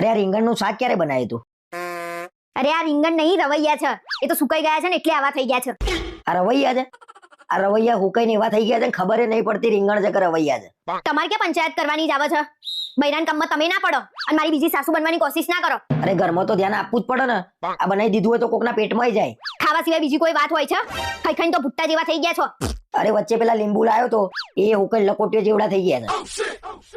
અરે આ રીંગણનું શાક ક્યારે બનાવ્યું તું? અરે આ રીંગણ નહીં રવૈયા છે. એ તો સુકાઈ ગયા છે ને એટલે આવા થઈ ગયા છે. આ રવૈયા છે? આ રવૈયા હુકાઈને એવા થઈ ગયા છે ને ખબર નહીં પડતી રીંગણ છે કે રવૈયા છે. તમારે ક્યાં પંચાયત કરવાની જ આવે છે? બૈરાન કામમાં તમે ના પડો અને મારી બીજી સાસુ બનવાની કોશિશ ના કરો. અરે ઘરમાં તો ધ્યાન આપવું જ પડે ને. આ બનાવી દીધું હોય તો કોકના પેટમાં જાય. ખાવા સિવાય બીજી કોઈ વાત હોય છે? ખાઈ ખાઈને તો ભુટ્ટા જેવા થઈ ગયા છો. અરે વચ્ચે પેલા લીંબુ લાવ્યો તો એ હુકાઈ લકોટીઓ જેવડા થઈ ગયા છે.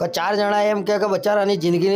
ચાર જણા એમ કે બચારાની જિંદગીની